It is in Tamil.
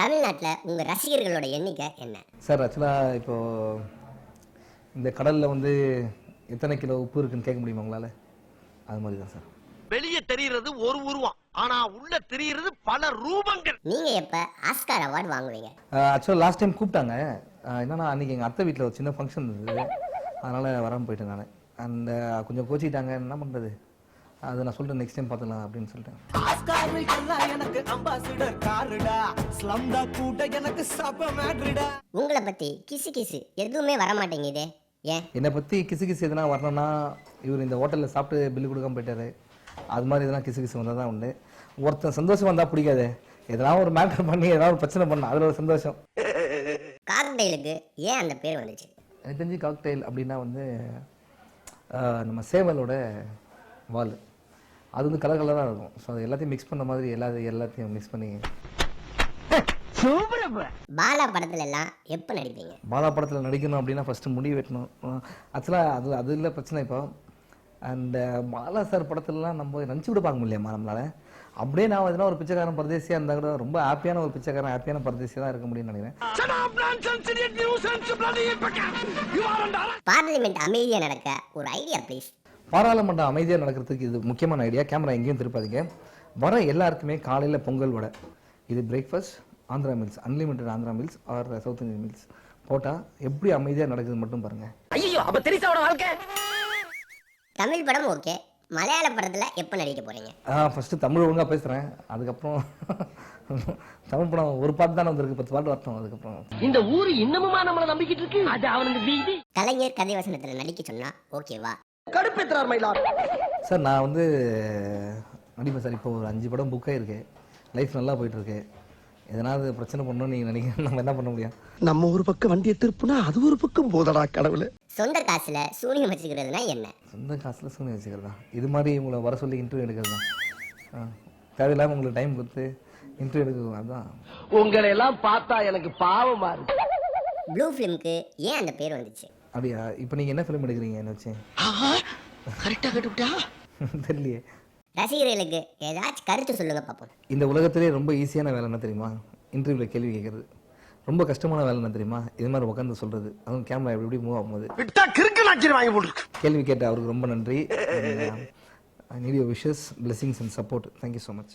தமிழ்நாட்டில் உங்கள் ரசிகர்களோட எண்ணிக்கை என்ன? சார் ஆக்சுவலாக இப்போ இந்த கடலில் வந்து எத்தனை கிலோ உப்பு இருக்குன்னு கேட்க முடியுமா உங்களால்? அது மாதிரி தான் சார். வெளியே தெரிகிறது ஒரு உருவம் ஆனா உள்ள தெரிகிறது பல ரூபங்கள். நீங்கள் எப்போ ஆஸ்கார் அவார்டு வாங்குவீங்க? ஆக்சுவலாக லாஸ்ட் டைம் கூப்பிட்டாங்க. என்னன்னா அன்றைக்கி எங்கள் அத்தை வீட்டில் ஒரு சின்ன ஃபங்க்ஷன் இருந்தது. அதனால் வராமல் போயிட்டேன் நான். அண்ட் கொஞ்சம் கோச்சிக்கிட்டாங்க. என்ன பண்ணுறது அது நான் சொல்லிட்டேன் நெக்ஸ்ட் டைம் பார்த்துக்கலாம் அப்படின்னு சொல்லிட்டேன். ஆஸ்காருக்கெல்லாம் எனக்கு அம்பாசிடர் காருடா. ஸ்லம்டா கூட்ட எனக்கு சப மேட்ரிடா உங்களை பற்றி கிசு கிசு எதுவுமே வர மாட்டேங்குதே ஏன்? என்னை பற்றி கிசு கிசு எதுனா வரணும்னா இவர் இந்த ஹோட்டலில் சாப்பிட்டு பில்லு கொடுக்காம போயிட்டாரு. அது மாதிரி எதனா கிசு கிசு வந்தால் தான் உண்டு. ஒருத்தன் சந்தோஷம் வந்தால் பிடிக்காது. எதனா ஒரு மேட்டர் பண்ணி எதனா ஒரு பிரச்சனை பண்ண அதில் ஒரு சந்தோஷம். காக்டெயிலுக்கு ஏன் அந்த பேர் வந்துச்சு? எனக்கு தெரிஞ்சு காக்டெயில் அப்படின்னா வந்து நம்ம சேவலோட வால். அது வந்து கலர் கலராக இருக்கும். ஸோ அது எல்லாத்தையும் மிக்ஸ் பண்ண மாதிரி எல்லா எல்லாத்தையும் மிக்ஸ் பண்ணி பாலா படத்துல எல்லாம் எப்போ நடிப்பீங்க? பாலா படத்தில் நடிக்கணும் அப்படின்னா ஃபஸ்ட்டு முடி வெட்டணும். ஆக்சுவலாக அது அது இல்லை பிரச்சனை இப்போ. அண்ட் பாலா சார் படத்துலலாம் நம்ம நினச்சி கூட பார்க்க முடியலையம்மா நம்மளால? அப்படியே நான் எதுனா ஒரு பிச்சைக்காரன் பரதேசியாக இருந்தால் கூட ரொம்ப ஹாப்பியான ஒரு பிச்சைக்காரன் ஹாப்பியான பரதேசியாக தான் இருக்க முடியும்னு நினைக்கிறேன். பார்லிமெண்ட் அமைதியாக நடக்க ஒரு ஐடியா ப்ளீஸ் பாராளுமன்றம் அமைதியாக நடக்கிறதுக்கு இது முக்கியமான ஐடியா கேமரா எங்கேயும் திருப்பாதீங்க. வர எல்லாருக்குமே காலையில் பொங்கல் வடை. இது breakfast Andhra meals unlimited Andhra meals or South Indian meals போட்டால் எப்படி அமைதியாக நடக்குதுன்னு மட்டும் பாருங்கள் ஐயோ அப்ப தெரிசாவோட வாழ்க்கை? தமிழ் படம் ஓகே. மலையாள படத்தில் எப்போ நடிக்க போகிறீங்க ஆ ஃபஸ்ட்டு தமிழ் ஒழுங்காக பேசுகிறேன் அதுக்கப்புறம் தமிழ் படம் ஒரு பாட்டு தானே வந்திருக்கு. பத்து பாட்டு வரட்டும். அதுக்கப்புறம் இந்த ஊரு இன்னமுமா நம்மள நம்பிக்கிட்டு இருக்கு? அது அவனுக்கு வீதி. கலைஞர் கதை வசனத்தில் நடிக்க சொன்னா ஓகேவா? கடுப்பேத்துறார் மயிலார் சார் நான் வந்து நடிப்பேன் சார். இப்போ ஒரு அஞ்சு படம் புக் ஆயிருக்கு. லைஃப் நல்லா போயிட்டுருக்கு. எதனாவது பிரச்சனை பண்ணணும்னு நீங்கள் நினைக்க நம்ம என்ன பண்ண முடியும்? நம்ம ஒரு பக்கம் வண்டியை திருப்புனா அது ஒரு பக்கம் போதடா கடவுளே. சொந்த காசுல சூனியம் வச்சுக்கிறதுனா என்ன? சொந்த காசில் சூழ்நிலை வச்சுக்கிறது? இது மாதிரி உங்களை வர சொல்லி இன்டர்வியூ எடுக்கிறது? தான் ஆ தேவையில்லாமல் உங்களுக்கு டைம் கொடுத்து இன்டர்வியூ எடுக்கிறது அதுதான் உங்களை எல்லாம் பார்த்தா எனக்கு பாவமா இருக்கு. ப்ளூ ஃபிலிம்க்கு ஏன் அந்த பேர் வந்துச்சு? அப்படியா? இப்போ நீங்கள் என்ன ஃபிலிம் எடுக்கிறீங்க என்ன வச்சு கரெக்டா கட்டுவிட்டா? தெரியலையே. ரசிகர்களுக்கு ஏதாச்சும் கருத்து சொல்லுங்க பார்ப்போம். இந்த உலகத்திலே ரொம்ப ஈஸியான வேலை என்ன தெரியுமா? இன்டர்வியூவில் கேள்வி கேட்குறது. ரொம்ப கஷ்டமான வேலை என்ன தெரியுமா? இது மாதிரி உட்காந்து சொல்கிறது அதுவும் கேமரா எப்படி எப்படி மூவ் ஆகும்போது விட்டா கிறுக்கு நாச்சிரி வாங்கி போட்டுருக்கு. கேள்வி கேட்ட அவருக்கு ரொம்ப நன்றி. I need your wishes blessings and support thank you so much